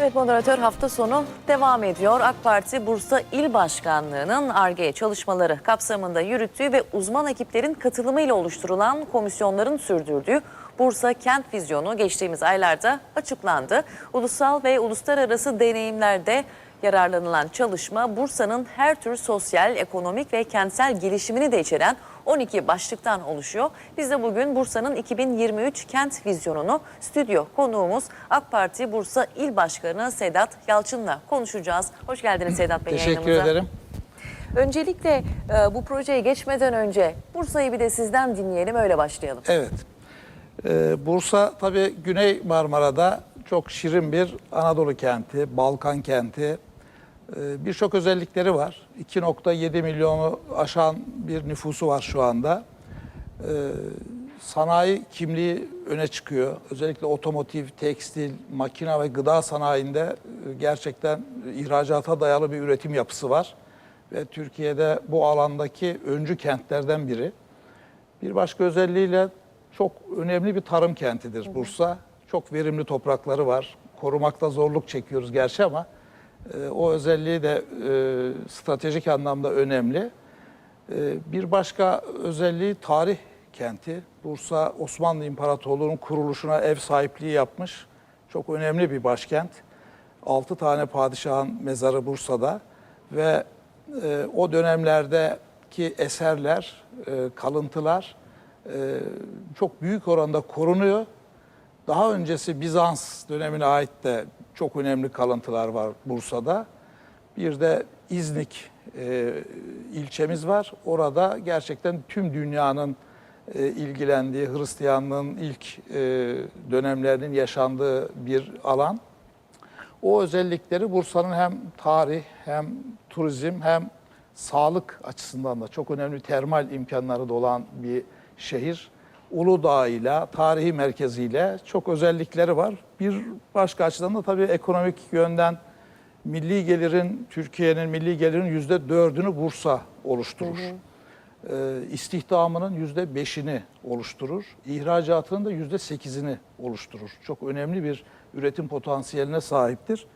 Evet moderatör hafta sonu devam ediyor. AK Parti Bursa İl Başkanlığı'nın ARGE çalışmaları kapsamında yürüttüğü ve uzman ekiplerin katılımıyla oluşturulan komisyonların sürdürdüğü Bursa Kent Vizyonu geçtiğimiz aylarda açıklandı. Ulusal ve uluslararası deneyimlerde yararlanılan çalışma Bursa'nın her tür sosyal, ekonomik ve kentsel gelişimini de içeren 12 başlıktan oluşuyor. Biz de bugün Bursa'nın 2023 kent vizyonunu stüdyo konuğumuz AK Parti Bursa İl Başkanı Sedat Yalçın'la konuşacağız. Hoş geldiniz Sedat Bey Teşekkür yayınımıza. ederim. Öncelikle e, bu projeye geçmeden önce Bursa'yı bir de sizden dinleyelim öyle başlayalım. Evet. Ee, Bursa tabii Güney Marmara'da çok şirin bir Anadolu kenti, Balkan kenti. Ee, Birçok özellikleri var. 2.7 milyonu aşan bir nüfusu var şu anda. Ee, Sanayi kimliği öne çıkıyor. Özellikle otomotiv, tekstil, makina ve gıda sanayinde e, gerçekten ihracata dayalı bir üretim yapısı var. Ve Türkiye'de bu alandaki öncü kentlerden biri. Bir başka özelliğiyle çok önemli bir tarım kentidir Bursa. Çok verimli toprakları var. Korumakta zorluk çekiyoruz gerçi ama e, o özelliği de e, stratejik anlamda önemli. E, bir başka özelliği tarih kenti. Bursa Osmanlı İmparatorluğu'nun kuruluşuna ev sahipliği yapmış. Çok önemli bir başkent. 6 tane padişahın mezarı Bursa'da ve e, o dönemlerdeki eserler, e, kalıntılar çok büyük oranda korunuyor. Daha öncesi Bizans dönemine ait de çok önemli kalıntılar var Bursa'da. Bir de İznik e, ilçemiz var. Orada gerçekten tüm dünyanın e, ilgilendiği Hristiyanlığın ilk e, dönemlerinin yaşandığı bir alan. O özellikleri Bursa'nın hem tarih hem turizm hem sağlık açısından da çok önemli termal imkanları da olan bir şehir. Uludağ ile, tarihi merkeziyle çok özellikleri var. Bir başka açıdan da tabii ekonomik yönden milli gelirin, Türkiye'nin milli gelirin yüzde dördünü Bursa oluşturur. Ee, istihdamının yüzde beşini oluşturur. İhracatının da yüzde sekizini oluşturur. Çok önemli bir üretim potansiyeline sahiptir.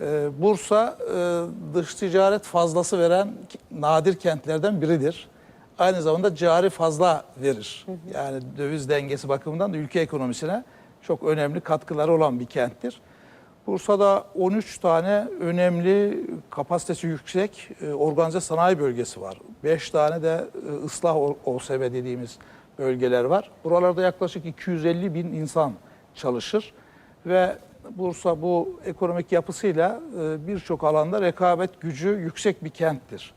Ee, Bursa e, dış ticaret fazlası veren nadir kentlerden biridir. Aynı zamanda cari fazla verir. Yani döviz dengesi bakımından da ülke ekonomisine çok önemli katkıları olan bir kenttir. Bursa'da 13 tane önemli kapasitesi yüksek e, organize sanayi bölgesi var. 5 tane de e, ıslah OSB dediğimiz bölgeler var. Buralarda yaklaşık 250 bin insan çalışır ve Bursa bu ekonomik yapısıyla e, birçok alanda rekabet gücü yüksek bir kenttir.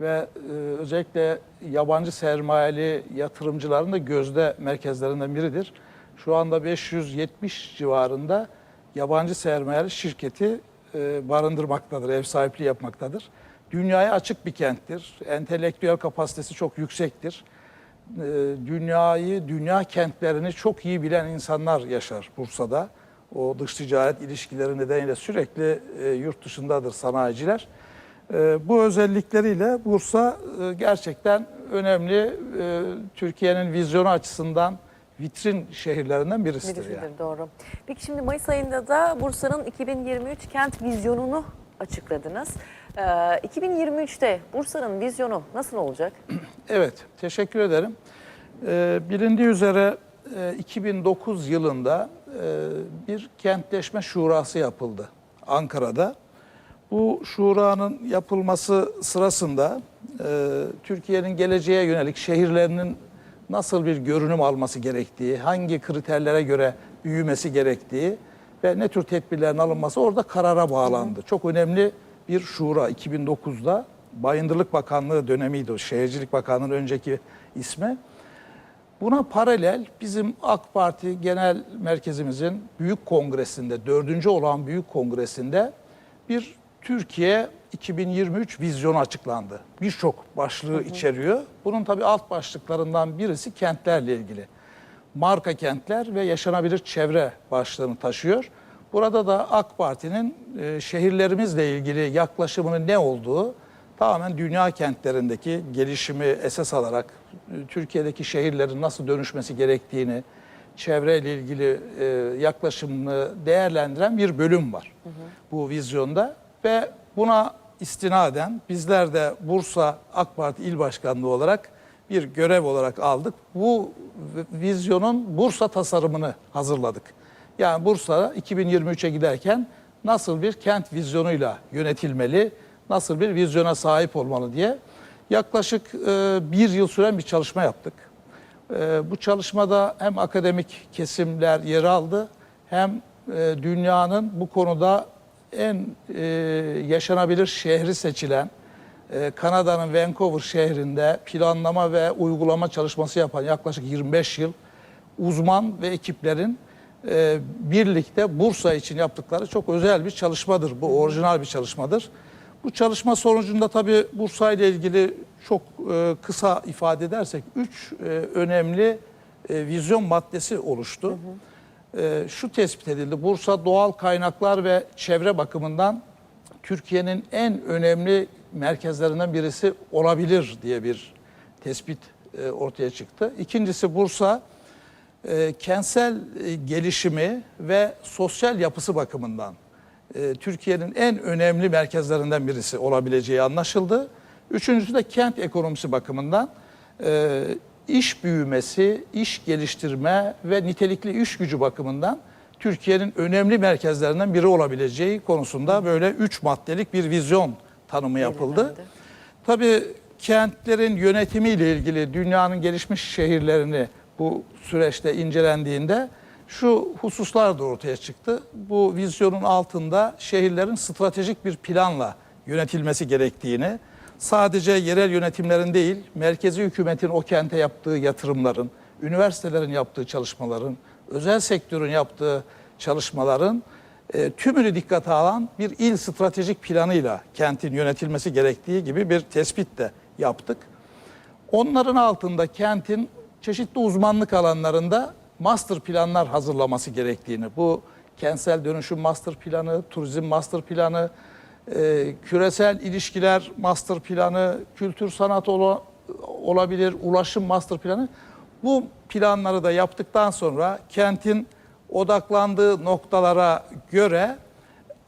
Ve e, özellikle yabancı sermayeli yatırımcıların da gözde merkezlerinden biridir. Şu anda 570 civarında yabancı sermayeli şirketi e, barındırmaktadır, ev sahipliği yapmaktadır. Dünyaya açık bir kenttir. Entelektüel kapasitesi çok yüksektir. E, dünyayı, dünya kentlerini çok iyi bilen insanlar yaşar Bursa'da. O dış ticaret ilişkileri nedeniyle sürekli yurt dışındadır sanayiciler. E, bu özellikleriyle Bursa e, gerçekten önemli e, Türkiye'nin vizyonu açısından vitrin şehirlerinden birisidir. Birisidir, Yani. doğru. Peki şimdi Mayıs ayında da Bursa'nın 2023 kent vizyonunu açıkladınız. Ee, 2023'te Bursa'nın vizyonu nasıl olacak? Evet, teşekkür ederim. Ee, bilindiği üzere e, 2009 yılında e, bir kentleşme şurası yapıldı Ankara'da. Bu şuranın yapılması sırasında e, Türkiye'nin geleceğe yönelik şehirlerinin nasıl bir görünüm alması gerektiği, hangi kriterlere göre büyümesi gerektiği ve ne tür tedbirlerin alınması orada karara bağlandı. Çok önemli bir şura 2009'da Bayındırlık Bakanlığı dönemiydi o. Şehircilik Bakanlığı'nın önceki ismi. Buna paralel bizim AK Parti Genel Merkezimizin büyük kongresinde, dördüncü olan büyük kongresinde bir Türkiye 2023 vizyonu açıklandı. Birçok başlığı içeriyor. Bunun tabii alt başlıklarından birisi kentlerle ilgili. Marka kentler ve yaşanabilir çevre başlığını taşıyor. Burada da AK Parti'nin e, şehirlerimizle ilgili yaklaşımının ne olduğu tamamen dünya kentlerindeki gelişimi esas alarak e, Türkiye'deki şehirlerin nasıl dönüşmesi gerektiğini, çevreyle ilgili e, yaklaşımını değerlendiren bir bölüm var bu vizyonda ve buna istinaden bizler de Bursa AK Parti İl Başkanlığı olarak bir görev olarak aldık. Bu vizyonun Bursa tasarımını hazırladık. Yani Bursa 2023'e giderken nasıl bir kent vizyonuyla yönetilmeli, nasıl bir vizyona sahip olmalı diye yaklaşık e, bir yıl süren bir çalışma yaptık. E, bu çalışmada hem akademik kesimler yer aldı hem e, dünyanın bu konuda en e, yaşanabilir şehri seçilen e, Kanada'nın Vancouver şehrinde planlama ve uygulama çalışması yapan yaklaşık 25 yıl uzman ve ekiplerin e, birlikte Bursa için yaptıkları çok özel bir çalışmadır. Bu orijinal bir çalışmadır. Bu çalışma sonucunda tabii Bursa ile ilgili çok e, kısa ifade edersek üç e, önemli e, vizyon maddesi oluştu. E, şu tespit edildi. Bursa doğal kaynaklar ve çevre bakımından Türkiye'nin en önemli merkezlerinden birisi olabilir diye bir tespit e, ortaya çıktı. İkincisi Bursa e, kentsel e, gelişimi ve sosyal yapısı bakımından Türkiye'nin en önemli merkezlerinden birisi olabileceği anlaşıldı. Üçüncüsü de kent ekonomisi bakımından iş büyümesi, iş geliştirme ve nitelikli iş gücü bakımından Türkiye'nin önemli merkezlerinden biri olabileceği konusunda böyle üç maddelik bir vizyon tanımı yapıldı. Tabii kentlerin yönetimiyle ilgili dünyanın gelişmiş şehirlerini bu süreçte incelendiğinde şu hususlar da ortaya çıktı. Bu vizyonun altında şehirlerin stratejik bir planla yönetilmesi gerektiğini, sadece yerel yönetimlerin değil, merkezi hükümetin o kente yaptığı yatırımların, üniversitelerin yaptığı çalışmaların, özel sektörün yaptığı çalışmaların e, tümünü dikkate alan bir il stratejik planıyla kentin yönetilmesi gerektiği gibi bir tespit de yaptık. Onların altında kentin çeşitli uzmanlık alanlarında master planlar hazırlaması gerektiğini, bu kentsel dönüşüm master planı, turizm master planı, e, küresel ilişkiler master planı, kültür sanat ola- olabilir, ulaşım master planı. Bu planları da yaptıktan sonra kentin odaklandığı noktalara göre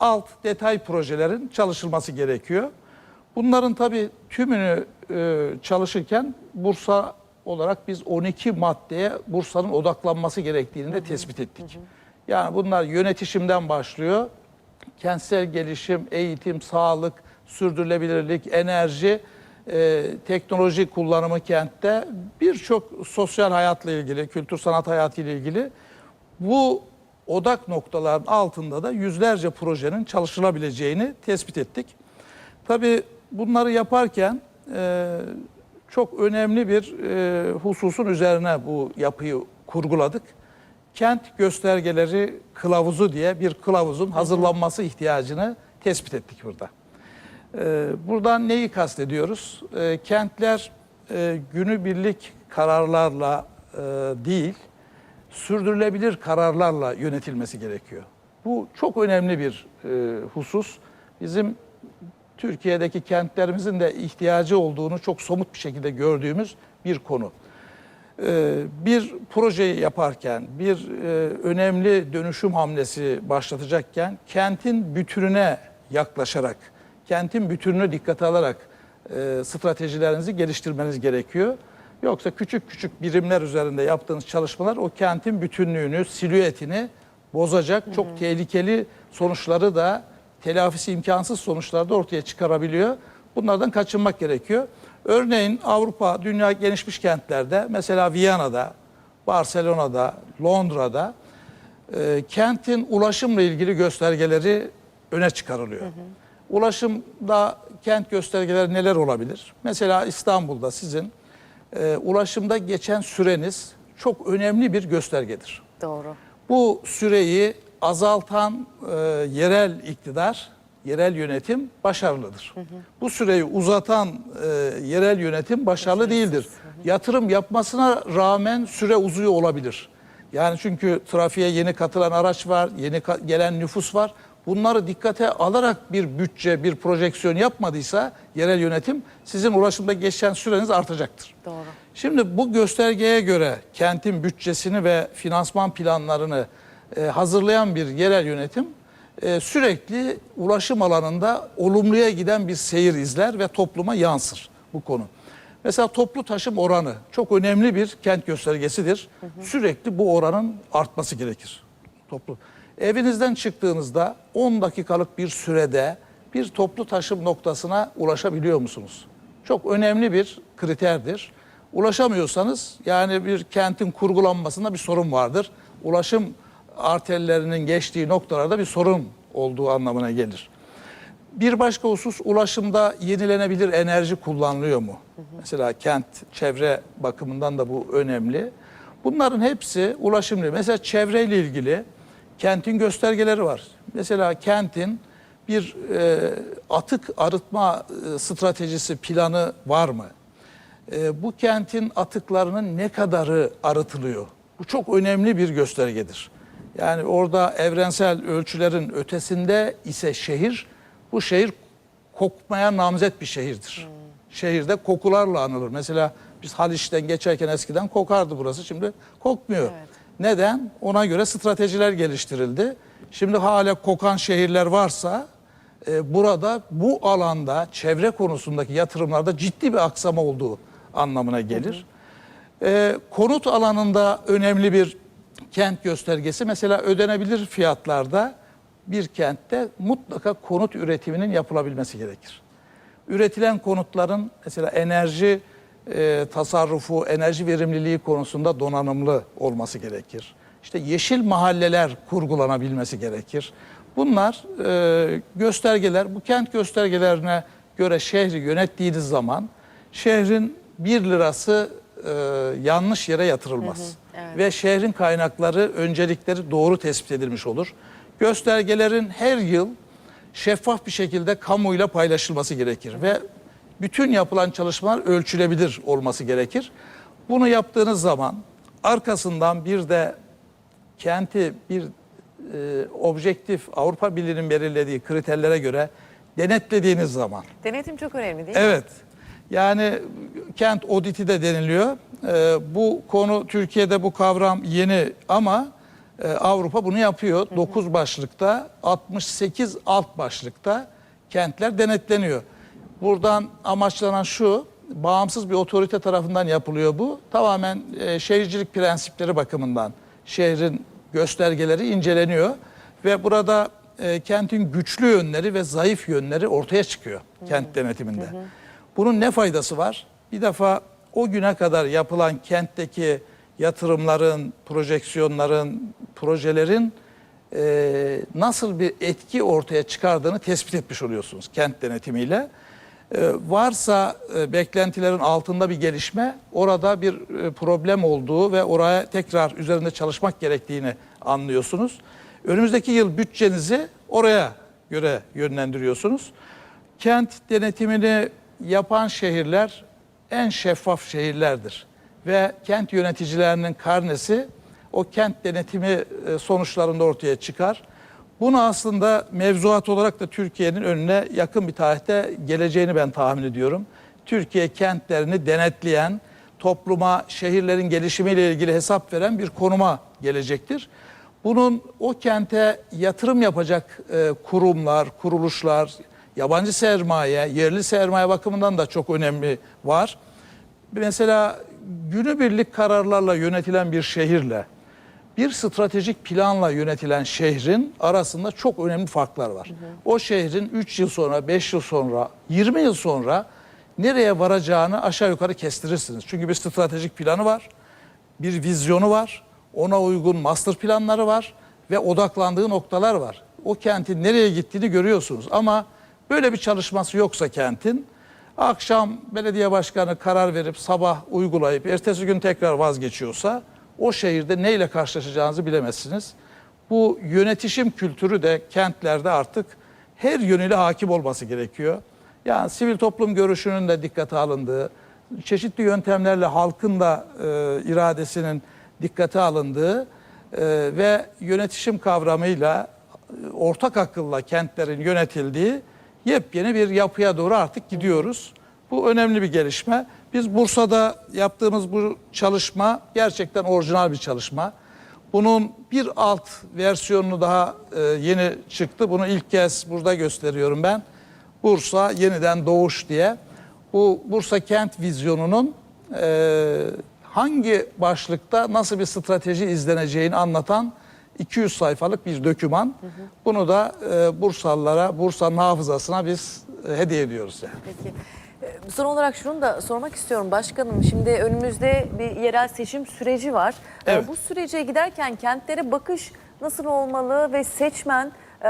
alt detay projelerin çalışılması gerekiyor. Bunların tabii tümünü e, çalışırken Bursa olarak biz 12 maddeye Bursa'nın odaklanması gerektiğini de tespit ettik. Yani bunlar yönetişimden başlıyor. Kentsel gelişim, eğitim, sağlık, sürdürülebilirlik, enerji, e, teknoloji kullanımı kentte birçok sosyal hayatla ilgili, kültür sanat hayatıyla ilgili bu odak noktaların altında da yüzlerce projenin çalışılabileceğini tespit ettik. Tabii bunları yaparken e, çok önemli bir e, hususun üzerine bu yapıyı kurguladık. Kent göstergeleri kılavuzu diye bir kılavuzun hazırlanması ihtiyacını tespit ettik burada. E, buradan neyi kastediyoruz? E, kentler e, günübirlik kararlarla e, değil, sürdürülebilir kararlarla yönetilmesi gerekiyor. Bu çok önemli bir e, husus. Bizim Türkiye'deki kentlerimizin de ihtiyacı olduğunu çok somut bir şekilde gördüğümüz bir konu. E, bir projeyi yaparken, bir e, önemli dönüşüm hamlesi başlatacakken kentin bütününe yaklaşarak, kentin bütününü dikkate alarak e, stratejilerinizi geliştirmeniz gerekiyor. Yoksa küçük küçük birimler üzerinde yaptığınız çalışmalar o kentin bütünlüğünü, silüetini bozacak. Çok tehlikeli sonuçları da telafisi imkansız sonuçları da ortaya çıkarabiliyor. Bunlardan kaçınmak gerekiyor. Örneğin Avrupa, dünya gelişmiş kentlerde mesela Viyana'da, Barcelona'da, Londra'da e, kentin ulaşımla ilgili göstergeleri öne çıkarılıyor. Ulaşımda kent göstergeleri neler olabilir? Mesela İstanbul'da sizin e, ulaşımda geçen süreniz çok önemli bir göstergedir. Doğru. Bu süreyi azaltan e, yerel iktidar, yerel yönetim başarılıdır. Bu süreyi uzatan e, yerel yönetim başarılı değildir. Yatırım yapmasına rağmen süre uzuyor olabilir. Yani çünkü trafiğe yeni katılan araç var, yeni gelen nüfus var. Bunları dikkate alarak bir bütçe, bir projeksiyon yapmadıysa yerel yönetim sizin ulaşımda geçen süreniz artacaktır. Doğru. Şimdi bu göstergeye göre kentin bütçesini ve finansman planlarını e, hazırlayan bir yerel yönetim e, sürekli ulaşım alanında olumluya giden bir seyir izler ve topluma yansır bu konu. Mesela toplu taşım oranı çok önemli bir kent göstergesidir. Sürekli bu oranın artması gerekir. Toplu. Evinizden çıktığınızda 10 dakikalık bir sürede bir toplu taşım noktasına ulaşabiliyor musunuz? Çok önemli bir kriterdir. Ulaşamıyorsanız yani bir kentin kurgulanmasında bir sorun vardır. Ulaşım arterlerinin geçtiği noktalarda bir sorun olduğu anlamına gelir. Bir başka husus ulaşımda yenilenebilir enerji kullanılıyor mu? Mesela kent çevre bakımından da bu önemli. Bunların hepsi ulaşımlı. Mesela çevreyle ilgili kentin göstergeleri var. Mesela kentin bir e, atık arıtma e, stratejisi planı var mı? E, bu kentin atıklarının ne kadarı arıtılıyor? Bu çok önemli bir göstergedir. Yani orada evrensel ölçülerin ötesinde ise şehir, bu şehir kokmaya namzet bir şehirdir. Şehirde kokularla anılır. Mesela biz Haliç'ten geçerken eskiden kokardı burası, şimdi kokmuyor. Neden? Ona göre stratejiler geliştirildi. Şimdi hala kokan şehirler varsa e, burada bu alanda çevre konusundaki yatırımlarda ciddi bir aksama olduğu anlamına gelir. E, konut alanında önemli bir kent göstergesi mesela ödenebilir fiyatlarda bir kentte mutlaka konut üretiminin yapılabilmesi gerekir. Üretilen konutların mesela enerji e, tasarrufu, enerji verimliliği konusunda donanımlı olması gerekir. İşte yeşil mahalleler kurgulanabilmesi gerekir. Bunlar e, göstergeler, bu kent göstergelerine göre şehri yönettiğiniz zaman şehrin bir lirası e, yanlış yere yatırılmaz. Ve şehrin kaynakları, öncelikleri doğru tespit edilmiş olur. Göstergelerin her yıl şeffaf bir şekilde kamuyla paylaşılması gerekir ve bütün yapılan çalışmalar ölçülebilir olması gerekir. Bunu yaptığınız zaman arkasından bir de kenti bir e, objektif Avrupa Birliği'nin belirlediği kriterlere göre denetlediğiniz zaman Denetim çok önemli değil mi? Evet. Yani kent auditi de deniliyor. Ee, bu konu Türkiye'de bu kavram yeni ama e, Avrupa bunu yapıyor. 9 başlıkta 68 alt başlıkta kentler denetleniyor. Buradan amaçlanan şu bağımsız bir otorite tarafından yapılıyor bu. Tamamen e, şehircilik prensipleri bakımından şehrin göstergeleri inceleniyor ve burada e, kentin güçlü yönleri ve zayıf yönleri ortaya çıkıyor kent denetiminde. Bunun ne faydası var? Bir defa o güne kadar yapılan kentteki yatırımların, projeksiyonların, projelerin e, nasıl bir etki ortaya çıkardığını tespit etmiş oluyorsunuz kent denetimiyle. E, varsa e, beklentilerin altında bir gelişme, orada bir e, problem olduğu ve oraya tekrar üzerinde çalışmak gerektiğini anlıyorsunuz. Önümüzdeki yıl bütçenizi oraya göre yönlendiriyorsunuz. Kent denetimini yapan şehirler en şeffaf şehirlerdir. Ve kent yöneticilerinin karnesi o kent denetimi e, sonuçlarında ortaya çıkar. Bunu aslında mevzuat olarak da Türkiye'nin önüne yakın bir tarihte geleceğini ben tahmin ediyorum. Türkiye kentlerini denetleyen, topluma, şehirlerin gelişimiyle ilgili hesap veren bir konuma gelecektir. Bunun o kente yatırım yapacak e, kurumlar, kuruluşlar, yabancı sermaye, yerli sermaye bakımından da çok önemli var. Mesela günübirlik kararlarla yönetilen bir şehirle bir stratejik planla yönetilen şehrin arasında çok önemli farklar var. O şehrin 3 yıl sonra, 5 yıl sonra, 20 yıl sonra nereye varacağını aşağı yukarı kestirirsiniz. Çünkü bir stratejik planı var, bir vizyonu var, ona uygun master planları var ve odaklandığı noktalar var. O kentin nereye gittiğini görüyorsunuz ama böyle bir çalışması yoksa kentin akşam belediye başkanı karar verip sabah uygulayıp ertesi gün tekrar vazgeçiyorsa o şehirde neyle karşılaşacağınızı bilemezsiniz. Bu yönetişim kültürü de kentlerde artık her yönüyle hakim olması gerekiyor. Yani sivil toplum görüşünün de dikkate alındığı, çeşitli yöntemlerle halkın da e, iradesinin dikkate alındığı e, ve yönetişim kavramıyla e, ortak akılla kentlerin yönetildiği yepyeni bir yapıya doğru artık gidiyoruz. Bu önemli bir gelişme. Biz Bursa'da yaptığımız bu çalışma gerçekten orijinal bir çalışma. Bunun bir alt versiyonunu daha e, yeni çıktı. Bunu ilk kez burada gösteriyorum ben. Bursa yeniden doğuş diye. Bu Bursa kent vizyonunun e, hangi başlıkta nasıl bir strateji izleneceğini anlatan 200 sayfalık bir döküman. Bunu da e, Bursalılara, Bursa'nın hafızasına biz e, hediye ediyoruz yani. Peki. Ee, Son olarak şunu da sormak istiyorum başkanım. Şimdi önümüzde bir yerel seçim süreci var. Ee, Evet. Bu sürece giderken kentlere bakış nasıl olmalı ve seçmen e,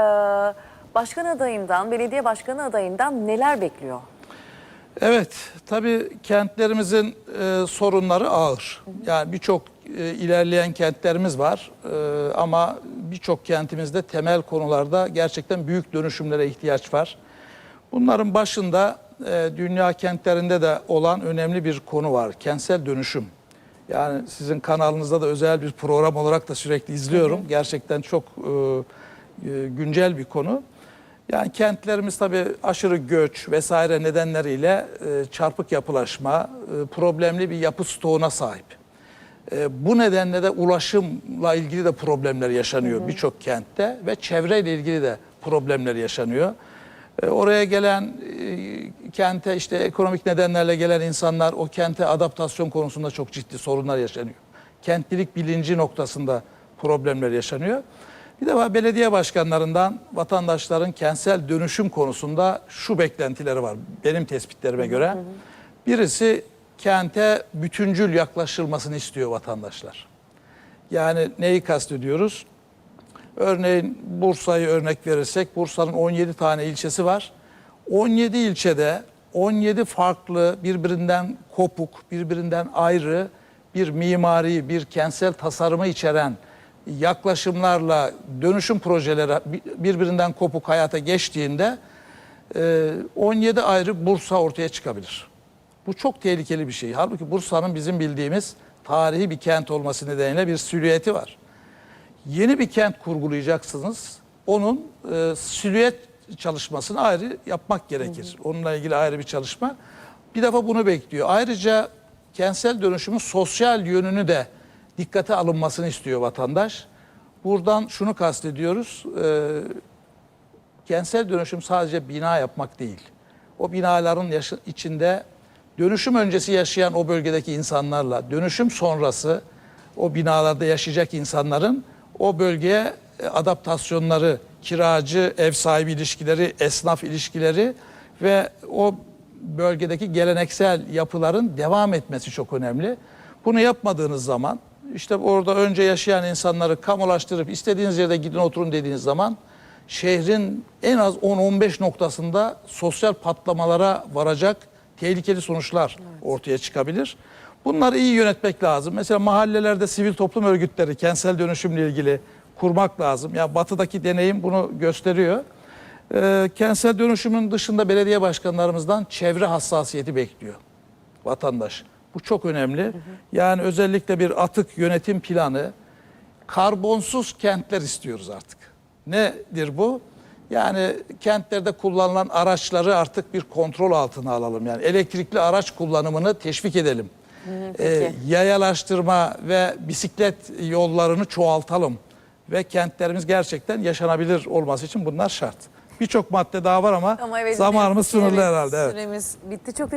başkan adayından, belediye başkanı adayından neler bekliyor? Evet, tabii kentlerimizin e, sorunları ağır. Yani birçok e, ilerleyen kentlerimiz var E, ama birçok kentimizde temel konularda gerçekten büyük dönüşümlere ihtiyaç var. Bunların başında e, dünya kentlerinde de olan önemli bir konu var, kentsel dönüşüm. Yani sizin kanalınızda da özel bir program olarak da sürekli izliyorum. Gerçekten çok e, e, güncel bir konu. Yani kentlerimiz tabii aşırı göç vesaire nedenleriyle e, çarpık yapılaşma, e, problemli bir yapı stoğuna sahip. E, bu nedenle de ulaşımla ilgili de problemler yaşanıyor birçok kentte ve çevreyle ilgili de problemler yaşanıyor. E, oraya gelen e, kente işte ekonomik nedenlerle gelen insanlar o kente adaptasyon konusunda çok ciddi sorunlar yaşanıyor. Kentlilik bilinci noktasında problemler yaşanıyor. Bir defa belediye başkanlarından vatandaşların kentsel dönüşüm konusunda şu beklentileri var benim tespitlerime göre. Birisi kente bütüncül yaklaşılmasını istiyor vatandaşlar. Yani neyi kastediyoruz? Örneğin Bursa'yı örnek verirsek Bursa'nın 17 tane ilçesi var. 17 ilçede 17 farklı birbirinden kopuk, birbirinden ayrı bir mimari, bir kentsel tasarımı içeren yaklaşımlarla dönüşüm projeleri birbirinden kopuk hayata geçtiğinde e, 17 ayrı Bursa ortaya çıkabilir. Bu çok tehlikeli bir şey. Halbuki Bursa'nın bizim bildiğimiz tarihi bir kent olması nedeniyle bir silüeti var yeni bir kent kurgulayacaksınız. Onun e, silüet çalışmasını ayrı yapmak gerekir. Onunla ilgili ayrı bir çalışma. Bir defa bunu bekliyor. Ayrıca kentsel dönüşümün sosyal yönünü de dikkate alınmasını istiyor vatandaş. Buradan şunu kastediyoruz. E, kentsel dönüşüm sadece bina yapmak değil. O binaların içinde dönüşüm öncesi yaşayan o bölgedeki insanlarla, dönüşüm sonrası o binalarda yaşayacak insanların o bölgeye e, adaptasyonları, kiracı, ev sahibi ilişkileri, esnaf ilişkileri ve o bölgedeki geleneksel yapıların devam etmesi çok önemli. Bunu yapmadığınız zaman işte orada önce yaşayan insanları kamulaştırıp istediğiniz yerde gidin oturun dediğiniz zaman şehrin en az 10-15 noktasında sosyal patlamalara varacak tehlikeli sonuçlar ortaya çıkabilir. Bunları iyi yönetmek lazım. Mesela mahallelerde sivil toplum örgütleri kentsel dönüşümle ilgili kurmak lazım. Ya batıdaki deneyim bunu gösteriyor. Ee, kentsel dönüşümün dışında belediye başkanlarımızdan çevre hassasiyeti bekliyor vatandaş. Bu çok önemli. Yani özellikle bir atık yönetim planı, karbonsuz kentler istiyoruz artık. Nedir bu? Yani kentlerde kullanılan araçları artık bir kontrol altına alalım. Yani elektrikli araç kullanımını teşvik edelim. peki. Ee, yayalaştırma ve bisiklet yollarını çoğaltalım. Ve kentlerimiz gerçekten yaşanabilir olması için bunlar şart. Birçok madde daha var ama, Ama evet, zamanımız sınırlı herhalde. Evet. Süremiz bitti. Çok